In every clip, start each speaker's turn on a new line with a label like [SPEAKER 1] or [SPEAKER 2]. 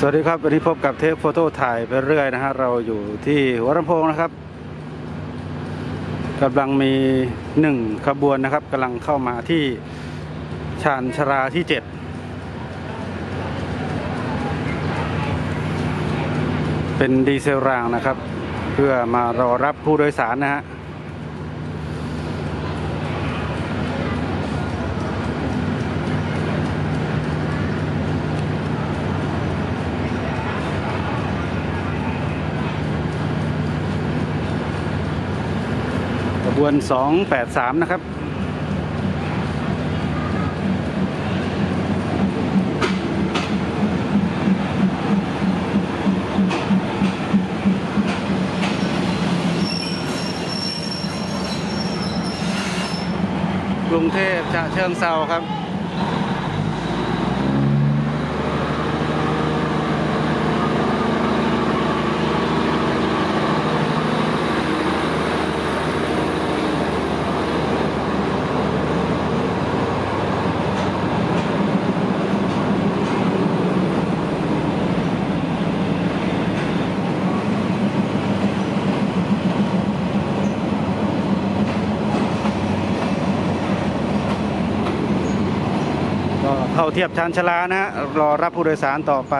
[SPEAKER 1] สวัสดีครับวันนี้พบกับเทปโฟโต้ถ่ายไปเรื่อยนะฮะเราอยู่ที่หัวลำโพงนะครับกำลังมีหนึ่งขบวนนะครับกำลังเข้ามาที่ชานชราที่เจ็ดเป็นดีเซลรางนะครับ เพื่อมารอรับผู้โดยสารนะฮะ บวน 283 นะครับ กรุงเทพฉะเชิงเซาครับ ก็ เข้าเทียบชานชลานะรอรับผู้โดยสารต่อไป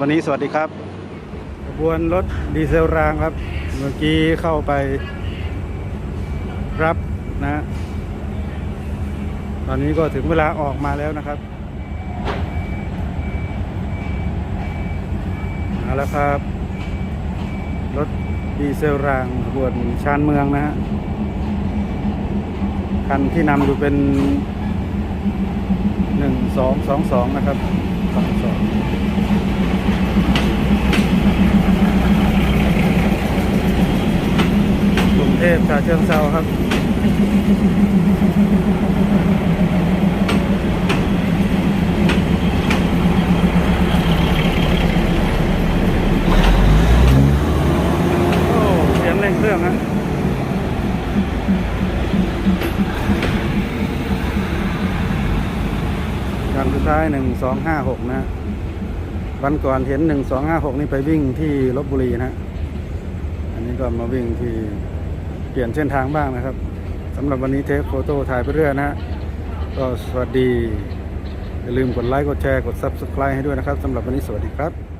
[SPEAKER 1] วันนี้สวัสดีครับขบวนรถดีเซลรางครับ เมื่อกี้เข้าไปรับนะ ตอนนี้ก็ถึงเวลาออกมาแล้วนะครับเอาละครับ รถดีเซลรางขบวนชานเมืองนะฮะคันที่นำอยู่เป็น หนึ่งสองสองสองนะครับสองสองกรุงเทพชาเชิงเซาครับโอ้เสียงเร่งเครื่องฮะันสุดท้ายหนึ่งสองห้าหกนะฮะวันก่อนเห็นหนึ่งสองห้าหกนี่ไปวิ่งที่ลบบุรีนะฮะอันนี้ก็มาวิ่งที่เปลี่ยนเส้นทางบ้างนะครับสำหรับวันนี้เทปโฟโต้ถ่ายไปเรื่อยนะฮะก็สวัสดี อย่าลืมกดไลค์ กดแชร์ กด Subscribe ให้ด้วยนะครับสำหรับวันนี้สวัสดีครับ